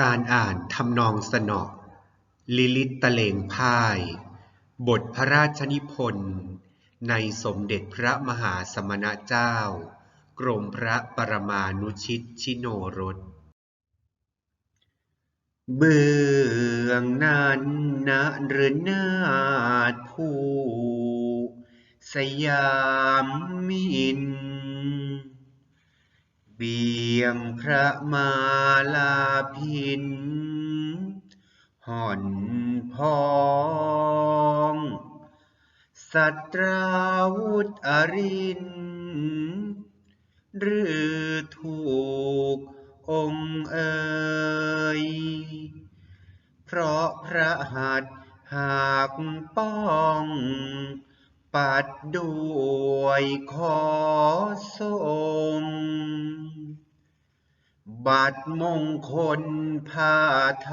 การอ่านทำนองสนอ ลิลิตตะเลงพ่าย บทพระราชนิพนธ์ในสมเด็จพระมหาสมณเจ้า กรมพระปรมาณุชิตชิโนรส เบื้องนั้นนะหรือนาถผู้สยามมิน เบียงพระมาลาพิ ห่อนพองสัตราวุธอริน หรือถูกองเอ่ยเพราะพระหัตหากป้อง ปัดด้วยขอทรง บัตรมงคลผ้าไท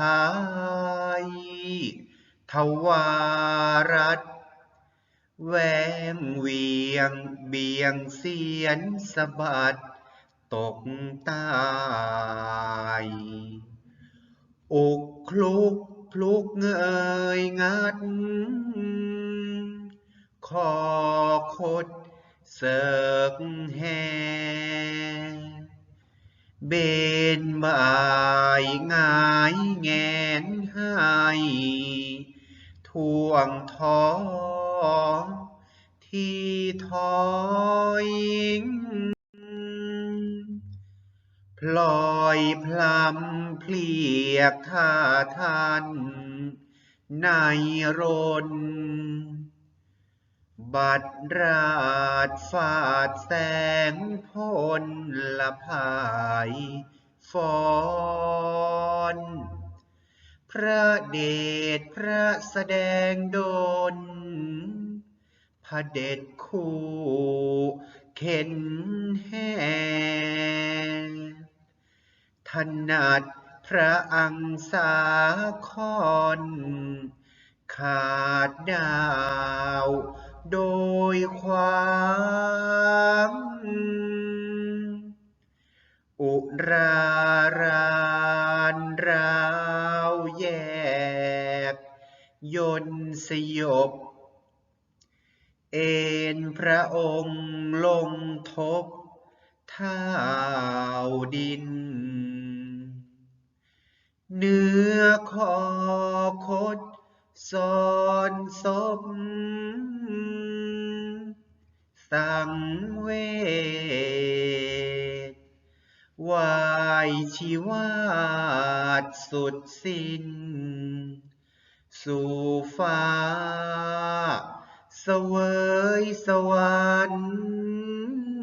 ยทวารัตแหวงเวียงเบียงเสียนสะบัดตกตายอกคลุกพลุกเงยงัด คอคดเสกแห่เบนบ่ายหง เบนบายแงนให้ท่วงท้อที่ถอยพลอยพลำเพลียกท่าทันในรน บัดราชฟาดแสงพลละพายฟอนพระเดชพระแสดงดลพระเด็จคู่เข็นแห่ถนัดพระอังสาคอนขาดดาว โดยความอุรารานราวแยก ยนสยบ เอ็นพระองค์ลงทบท้าดิน เนื้อคอคด ซอนศพสังเวชวายชีวาดสุดสิ้น สู่ฟ้า เสวยสวรรค์